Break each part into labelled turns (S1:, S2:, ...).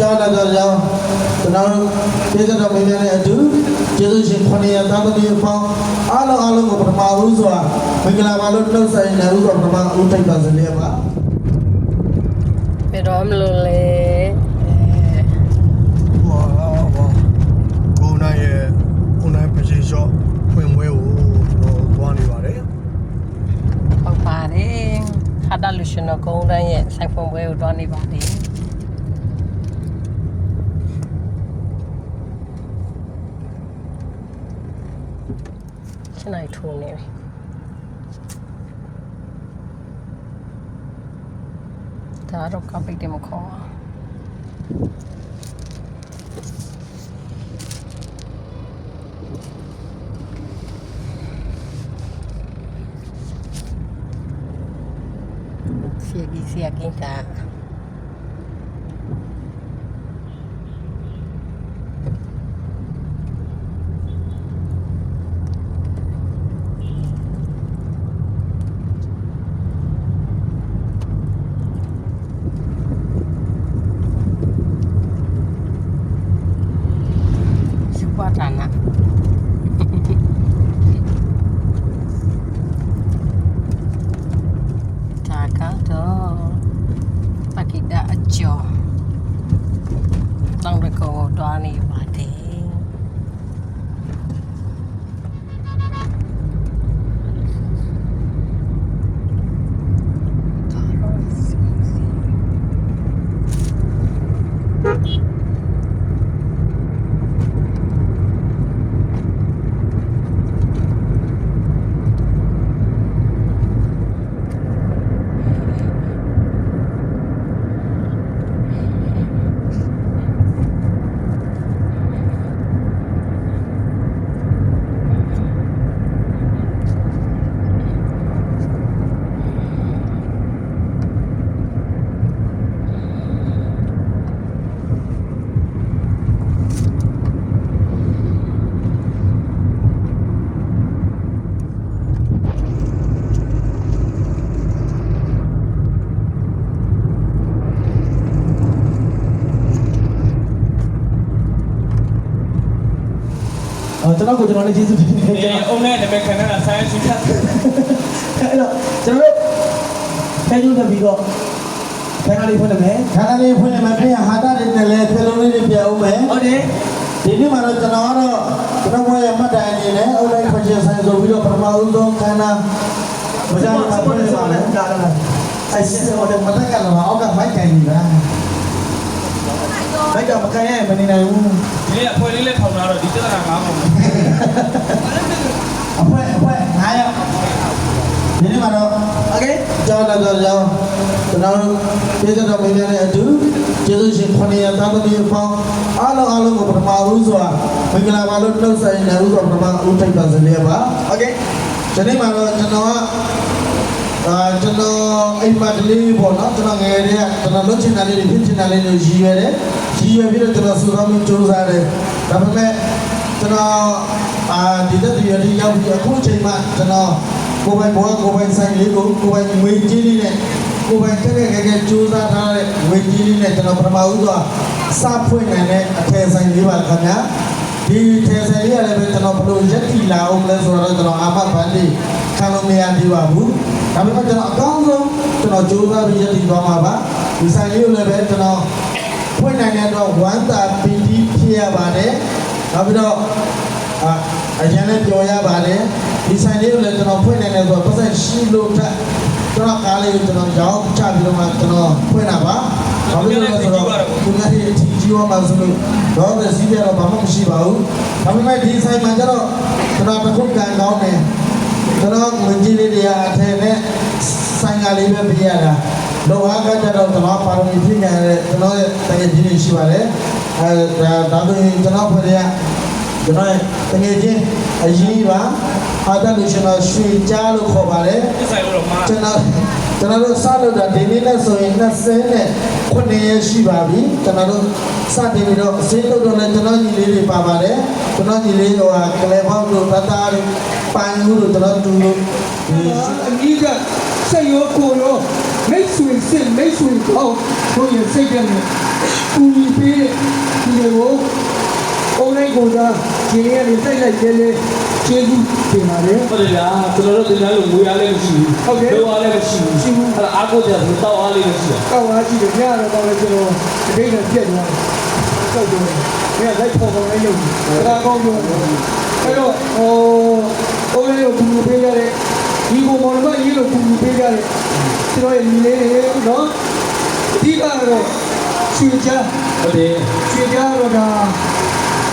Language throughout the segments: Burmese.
S1: ကြားလာတော့ကြောင်းကျွန်တော်တို့ပြည်တော်မင်းများနဲ့အတူကျေးဇူးရှင်ခொနည်းသာသမီအပေါင်းအားလုံးအားလုံးကိုပထမဦးစွာမင်္ဂလာပါလို့နှုတ်ဆက်နေဦးစွာပထမဦးထိုက်ပါစေပါ
S2: ဘယ်တော့မလို့လဲ
S3: ဝါဝါကိုနိုင်ရဲ့ကိုနိုင်ပစီရှော့ဖွင့်ပွဲကိုတော့သွားနေပါတယ်
S2: ဟုတ်ပါတယ်ဟာတာလူရှင်တော်ကုန်းတန်းရဲ့ဆိုင်ဖုန်းပွဲကိုတွားနေပါတယ် ရှင်းလိုက်ထိုးနေပြီဒါတော့ကပိတ်တယ်မခေါ်အောင်စီယကြီးစီယကင်းတာစပွားတာနာဒါကတော့ပကိတာအကျော်တောင်းရကောတွားနေပါတယ်
S1: အော်ကျွန်တော်ကိုကျွန်တော်လည်းကျေးဇူးတင်နေကြ
S4: ဒီအုံနဲ့နာမည်ခံတာဆိုင်းချူချတ်
S1: အဲ့တော့ကျွန်တော်တို့ဖဲကျူးတက်ပြီးတော့ခန္ဓာလေးဖွင့်နေမယ်ခန္ဓာလေးဖွင့်နေမယ်ပြင်ဟာတာတွေနဲ့လည်းဖြလုံးလေးတွေပြအောင်မယ်
S4: ဟုတ်တယ်
S1: ဒီနေ့မှာတော့ကျွန်တော်ကတော့ကျွန်တော်ဘွားရဲ့မှတ်တိုင်အနေနဲ့အုတ်လိုက်ဖချင်ဆိုင်ဆိုပြီးတော့ပထမဦးဆုံးခန္ဓာမကြမ်းမှာဖွင့်နေပါမယ်ဒါလည်းအဲ့စစ်စစ်တော့မတက်ကြတော့အောက်ကမိုက်ကန်နေတာ မိုက်ကမကန်ရမနေနိုင်ဘူး
S4: ဒီနေ့အဖွဲလေးနဲ့ထောင်လာတော့ဒီတက်တာငါးပုံ
S1: အဖွဲအဖွဲ9ရောက်ဒီနေ့မှာတော့
S4: โอเค
S1: ကြောင်းလာတော့ကြောင်းကျွန်တော်တို့ပြည်တော်မင်းများနဲ့အတူကျေးဇူးရှင်ခொနည်းသာသမီအပေါင်းအားလုံးအားလုံးကိုပထမဦးစွာမင်္ဂလာပါလို့နှုတ်ဆက်နေဦးစွာပထမဦးထိုက်ပါစေပါ
S4: โอเค
S1: ဒီနေ့မှာတော့ကျွန်တော်က အာကျွန်တော်အိမ်မတလေးပေါ့နော်ကျွန်တော်ငယ်တည်းကကျွန်တော်လုပ်ချင်တာလေးတွေဖြစ်ချင်တာလေးတွေရည်ရွယ်တယ်ရည်ရွယ်ပြီးတော့ကျွန်တော်စူဆောင်းပြီးစူးစမ်းတယ်ဒါပေမဲ့ကျွန်တော်အာဒီတဲ့ဒီရည်ရောက်ပြီးအခုချိန်မှကျွန်တော်ကိုယ်ပိုင်ဘောကိုယ်ပိုင်ဆိုင်လေးကိုကိုယ်ပိုင်ငွေကြီးလေးနဲ့ကိုယ်ပိုင်ခက်ခက်ခဲခဲစူးစမ်းထားတဲ့ငွေကြီးလေးနဲ့ကျွန်တော်ပထမဦးစွာစဖွင့်နိုင်တဲ့အထည်ဆိုင်လေးပါခင်ဗျာဒီထေဆယ်လေးရတယ်ပဲကျွန်တော်ဘလို့ရက်တီလာအောင်လဲဆိုတော့ကျွန်တော်အာမဘန်လေး ခံလို့မရသေးပါဘူးဒါပေမဲ့ကျွန်တော်အကောင်းဆုံးကျွန်တော်ကြိုးစားပြီးရက်တီသွားမှာပါဒီဆိုင်လေးကိုလည်းပဲကျွန်တော်ဖွင့်နိုင်တဲ့တော့ဝမ်းသာပီတိဖြစ်ရပါတယ်နောက်ပြီးတော့အာအရင်လည်းပြောရပါတယ်ဒီဆိုင်လေးကိုလည်းကျွန်တော်ဖွင့်နိုင်တယ်ဆိုတော့ပတ်သက်ရှိလို့ထက်ကျွန်တော်ကားလေးကိုကျွန်တော်ရောင်းချပြီးတော့မှကျွန်တော်ဖွင့်တာပါဘာလို့လဲဆိုတော့ဒီနေ့ဒီကြီးဝါမှာဆိုလို့တော့တဲ့စီးပြတော့ဘာမှမရှိပါဘူးဒါပေမဲ့ဒီဆိုင်မှာကျတော့ကျွန်တော်တစ်ခုကန်ကောင်းတယ် ကျွန်တော်ငွေကြီးလေးတွေအထက်နဲ့ဆိုင်ကလေးပဲပြရတာလောဟာကကြတော့ကျွန်တော်ပါရမီပြည့်ညာတဲ့ကျွန်တော်ရဲ့တကယ်ကြီးတွေရှိပါတယ်အဲဒါဒါဆိုရင်ကျွန်တော်ဖွဲ့ရကျွန်တော်တကယ်ချင်းအရင်ပါအာတလူရှင်တော်ရွှေကြားလို့ခေါ်ပါတယ်
S4: ဒီဆိုင်လို့တော့မှား
S1: ကျွန်တော် ကျွန်တော်တို့စလို့တာဒီနေ့နဲ့ဆိုရင်20နဲ့9ရက်ရှိပါပြီကျွန်တော်တို့စတင်ပြီးတော့အစင်းလို့တော့လည်းကျွန်တော်ညီလေးတွေပါပါတယ်ကျွန်တော်ညီလေးဟိုဟာကလေးပေါင်းတို့တသားတို့ပန်ဦးတို့ကျွန်တော်တူတို့ဒီ
S5: အကြီးကစိတ်ရောကိုယ်ရောမိတ်ဆွေစစ်မိတ်ဆွေကောင်းတို့ရဲ့စိတ်ကနဲ့ကူညီပေးတဲ့ဒီလိုကိုအုံလိုက်ကိုသာခြေရည်နဲ့တိုက်လိုက်ရဲလဲ ကျေးဇူးတင်ပါတယ်
S4: ဟုတ်တယ်လားကျွန်တော်တို့တင်သားလို့ငွေအားလည်းမရှိဘူးလောအားလည်းမရှိဘူးအဲ့ဒါအားကိုးကြဆိုတောက်အားလေးမရှိဘူး
S5: ကောက်သွားကြည့်တယ်ညတော့တော့ကျွန်တော်အတိတ်ကပြက်သွားတယ်စောက်တယ်။ညလိုက်ပေါ်ပေါ်လေးရုပ်။ဒါကောင်းပြောတယ်။အဲ့တော့ဟိုအုံလိုက်ကိုကူညီပေးကြတဲ့ဒီကိုမော်လမကြီးကိုကူညီပေးကြတဲ့ကျွန်တော်ရဲ့ညီလေးတွေနော်အဓိကတော့ရွှေချမ်း
S4: ဟုတ်တယ်
S5: ရွှေချမ်းတော့ဒါ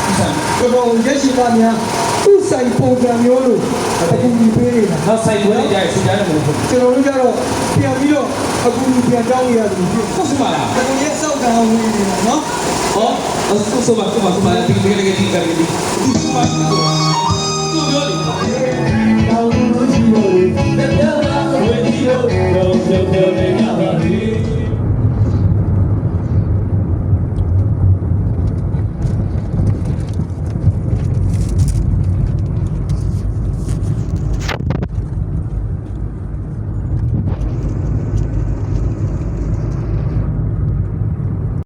S4: ဒီဆန်
S5: တော်တော်ရက်ရှိသားများသူ့ဆိုင်ပုံစံမျိုးလို့အကူအညီပေးနေတာ
S4: နောက်ဆိုင်ဝဲကြိုက်စကြတယ်မဟုတ်ဘူး
S5: ကျွန်တော်တို့ကြတော့ပြန်ပြီးတော့အကူအညီပြန်တောင်းရတယ်ဖြစ်
S4: ဟုတ်စမလား
S5: ကျွန်တော်ရဲ့စောက်ကောင်ဝင်နေတာနော်
S4: ဟောအဆူမကမကမဒီဒီလေးဒီကရီဒီဒီစမတူပြောတယ်
S5: တော